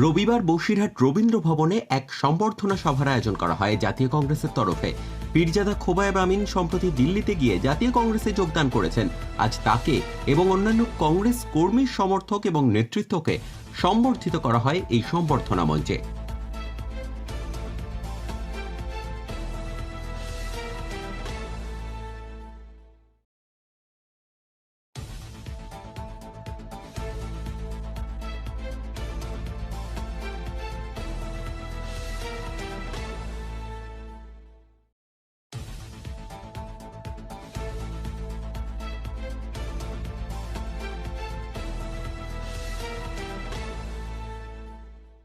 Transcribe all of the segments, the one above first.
রবিবার বসিরহাট রবীন্দ্র ভবনে এক সম্বর্ধনা সভার আয়োজন করা হয় জাতীয় কংগ্রেসের তরফে। পীরজাদা খোবায়েব আমিন সম্প্রতি দিল্লিতে গিয়ে জাতীয় কংগ্রেসে যোগদান করেছেন। আজ তাকে এবং অন্যান্য কংগ্রেস কর্মীর সমর্থক এবং নেতৃত্বকে সম্বর্ধিত করা হয় এই সম্বর্ধনা মঞ্চে।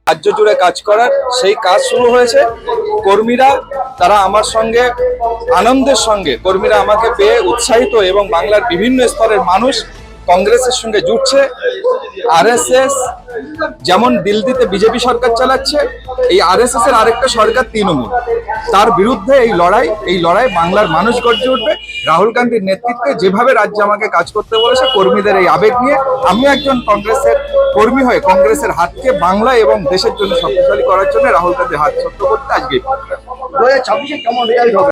রাজ্য জুড়ে কাজ করার সেই কাজ শুরু হয়েছে। কর্মীরা, তারা আমার সঙ্গে, আনন্দের সঙ্গে, কর্মীরা আমাকে পেয়ে উৎসাহিত এবং বাংলার বিভিন্ন স্তরের মানুষ কংগ্রেসের সঙ্গে জুটছে। আরএসএস যেমন দিল্লিতে বিজেপি সরকার চালাচ্ছে, এই আরএসএস এর আরেকটা সরকার তৃণমূল। তার বিরুদ্ধে এই লড়াই এই লড়াই বাংলার মানুষ গর্জে উঠবে। রাহুল গান্ধীর নেতৃত্বে যেভাবে রাজ্যে আমাকে কাজ করতে বলেছে, কর্মীদের এই আবেগ নিয়ে আমি একজন কংগ্রেসের কর্মী হয়ে কংগ্রেসের হাতকে বাংলা এবং দেশের জন্য শক্তিশালী করার জন্য রাহুল গান্ধীর হাত ছোট্ট করতে আজকে দু হাজার ছাব্বিশে কেমন রেজাল্ট হবে?